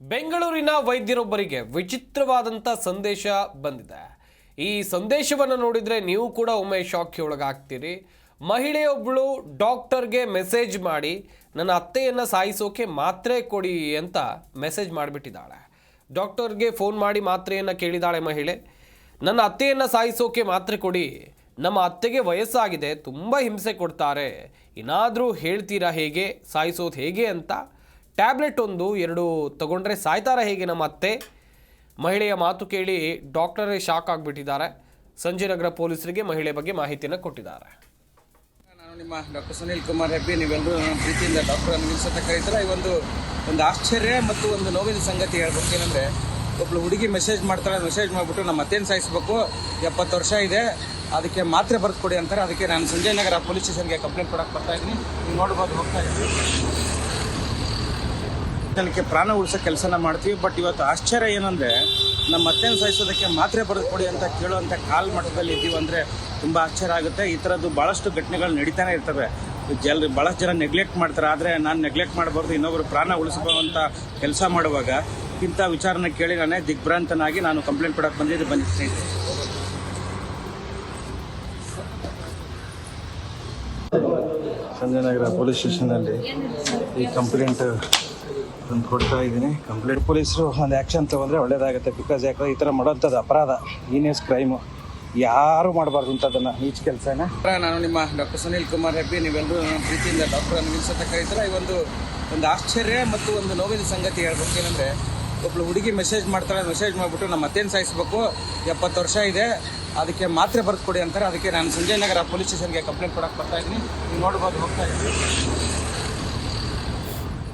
ಬೆಂಗಳೂರಿನ ವೈದ್ಯರೊಬ್ಬರಿಗೆ ವಿಚಿತ್ರವಾದಂಥ ಸಂದೇಶ ಬಂದಿದೆ. ಈ ಸಂದೇಶವನ್ನು ನೋಡಿದರೆ ನೀವು ಕೂಡ ಒಮ್ಮೆ ಶಾಕ್ಗೆ ಒಳಗಾಗ್ತೀರಿ. ಮಹಿಳೆಯೊಬ್ಬಳು ಡಾಕ್ಟರ್ಗೆ ಮೆಸೇಜ್ ಮಾಡಿ, ನನ್ನ ಅತ್ತೆಯನ್ನು ಸಾಯಿಸೋಕೆ ಮಾತ್ರೆ ಕೊಡಿ ಅಂತ ಮೆಸೇಜ್ ಮಾಡಿಬಿಟ್ಟಿದ್ದಾಳೆ. ಡಾಕ್ಟರ್ಗೆ ಫೋನ್ ಮಾಡಿ ಮಾತ್ರೆಯನ್ನು ಕೇಳಿದಾಳೆ ಮಹಿಳೆ. ನನ್ನ ಅತ್ತೆಯನ್ನು ಸಾಯಿಸೋಕೆ ಮಾತ್ರೆ ಕೊಡಿ. ನಮ್ಮ ಅತ್ತೆಗೆ ವಯಸ್ಸಾಗಿದೆ, ತುಂಬ ಹಿಂಸೆ ಕೊಡ್ತಾರೆ. ಏನಾದರೂ ಹೇಳ್ತೀರಾ ಹೇಗೆ? ಸಾಯಿಸೋದು ಹೇಗೆ? ಅಂತ ಟ್ಯಾಬ್ಲೆಟ್ ಒಂದು ಎರಡು ತಗೊಂಡ್ರೆ ಸಾಯ್ತಾರ ಹೇಗೆ ನಮ್ಮ ಅತ್ತೆ? ಮಹಿಳೆಯ ಮಾತು ಕೇಳಿ ಡಾಕ್ಟರೇ ಶಾಕ್ ಆಗಿಬಿಟ್ಟಿದ್ದಾರೆ. ಸಂಜಯನಗರ ಪೊಲೀಸರಿಗೆ ಮಹಿಳೆ ಬಗ್ಗೆ ಮಾಹಿತಿಯನ್ನು ಕೊಟ್ಟಿದ್ದಾರೆ. ನಾನು ನಿಮ್ಮ ಡಾಕ್ಟರ್ ಸುನೀಲ್ ಕುಮಾರ್ ಹೆಬ್ಬಿ, ನೀವೆಲ್ಲರೂ ನನ್ನ ಪ್ರೀತಿಯಿಂದ ಡಾಕ್ಟರ್ ಅನ್ನು ನಿಲ್ಸತ್ತ ಕರೀತಾರೆ ಈ ಒಂದು ಒಂದು ಆಶ್ಚರ್ಯ ಮತ್ತು ಒಂದು ನೋವಿನ ಸಂಗತಿ ಹೇಳ್ಬೇಕು. ಏನಂದರೆ ಒಬ್ಬಳು ಹುಡುಗಿ ಮೆಸೇಜ್ ಮಾಡ್ತಾಳೆ ಮೆಸೇಜ್ ಮಾಡಿಬಿಟ್ಟು ನಮ್ಮ ಅತ್ತೇನು ಸಾಯಿಸ್ಬೇಕು. ಎಪ್ಪತ್ತು ವರ್ಷ ಇದೆ. ಅದಕ್ಕೆ ಮಾತ್ರೆ ಬರೆದು ಕೊಡಿ ಅಂತಾರೆ. ಅದಕ್ಕೆ ನಾನು ಸಂಜಯ್ ನಗರ ಪೊಲೀಸ್ ಸ್ಟೇಷನ್ಗೆ ಕಂಪ್ಲೇಂಟ್ ಕೊಡಕ್ಕೆ ಬರ್ತಾ ಇದ್ದೀನಿ. ನೀವು ನೋಡ್ಬೋದು, ಹೋಗ್ತಾ ಇದ್ದೀನಿ ಜನಕ್ಕೆ ಪ್ರಾಣ ಉಳಿಸೋ ಕೆಲಸನ ಮಾಡ್ತೀವಿ. ಬಟ್ ಇವತ್ತು ಆಶ್ಚರ್ಯ ಏನಂದರೆ, ನಮ್ಮ ಅತ್ತೆನ ಸಾಯಿಸೋದಕ್ಕೆ ಮಾತ್ರೆ ಬರೆದು ಕೊಡಿ ಅಂತ ಕೇಳುವಂಥ ಕಾಲ್ ಮಟ್ಟದಲ್ಲಿ ಇದ್ದೀವಿ ಅಂದರೆ ತುಂಬ ಆಶ್ಚರ್ಯ ಆಗುತ್ತೆ. ಈ ಥರದ್ದು ಭಾಳಷ್ಟು ಘಟನೆಗಳು ನಡೀತಾನೆ ಇರ್ತವೆ. ಜಲ್ ಭಾಳಷ್ಟು ಜನ ನೆಗ್ಲೆಕ್ಟ್ ಮಾಡ್ತಾರೆ. ಆದರೆ ನಾನು ನೆಗ್ಲೆಕ್ಟ್ ಮಾಡಬಾರ್ದು ಇನ್ನೊಬ್ಬರು ಪ್ರಾಣ ಉಳಿಸ್ಕೊಳ್ಳುವಂಥ ಕೆಲಸ ಮಾಡುವಾಗ ಇಂಥ ವಿಚಾರನ ಕೇಳಿ ನಾನೇ ದಿಗ್ಭ್ರಾಂತನಾಗಿ ನಾನು ಕಂಪ್ಲೇಂಟ್ ಕೊಡಕ್ಕೆ ಬಂದಿದ್ದು. ಬಂದಿದ್ದೀನಿ ಸಂಜಯನಗರ ಪೊಲೀಸ್ ಸ್ಟೇಷನಲ್ಲಿ ಈ ಕಂಪ್ಲೇಂಟ್ ತಂದು ಕೊಡ್ತಾ ಇದ್ದೀನಿ. ಕಂಪ್ಲೇಂಟ್ ಪೊಲೀಸರು ಒಂದು ಆ್ಯಕ್ಷನ್ ತೊಗೊಂಡ್ರೆ ಒಳ್ಳೇದಾಗುತ್ತೆ. ಬಿಕಾಸ್ ಯಾಕಂದ್ರೆ ಈ ಥರ ಮಾಡೋಂಥದ್ದು ಅಪರಾಧ. ಈನೇಸ್ ಕ್ರೈಮು ಯಾರು ಮಾಡಬಾರ್ದು ಇಂಥದ್ದನ್ನು ಈಚ್ ಕೆಲಸನ? ನಾನು ನಿಮ್ಮ ಡಾಕ್ಟರ್ ಸುನೀಲ್ ಕುಮಾರ್ ಹೆಬ್ಬಿ. ನೀವೆಲ್ಲರೂ ನನ್ನ ಪ್ರೀತಿಯಿಂದ ಡಾಕ್ಟರ್ ಅನ್ನು ನಿಲ್ಸತ್ತ ಕರೀತಾರೆ. ಈ ಒಂದು ಒಂದು ಆಶ್ಚರ್ಯ ಮತ್ತು ಒಂದು ನೋವಿನ ಸಂಗತಿ ಹೇಳ್ಬೇಕು. ಏನಂದರೆ ಒಬ್ಬಳು ಹುಡುಗಿ ಮೆಸೇಜ್ ಮಾಡ್ತಾಳೆ. ಮೆಸೇಜ್ ಮಾಡಿಬಿಟ್ಟು ನಮ್ಮ ಅತ್ತೇನು ಸಾಯಿಸ್ಬೇಕು. ಎಪ್ಪತ್ತು ವರ್ಷ ಇದೆ. ಅದಕ್ಕೆ ಮಾತ್ರೆ ಬರೆದು ಕೊಡಿ ಅಂತಾರೆ. ಅದಕ್ಕೆ ನಾನು ಸಂಜಯ್ ನಗರ ಪೊಲೀಸ್ ಸ್ಟೇಷನ್ಗೆ ಕಂಪ್ಲೇಂಟ್ ಕೊಡಕ್ಕೆ ಬರ್ತಾ ಇದ್ದೀನಿ. ನೀವು ನೋಡ್ಬೋದು, ಹೋಗ್ತಾ ಇದ್ದೀನಿ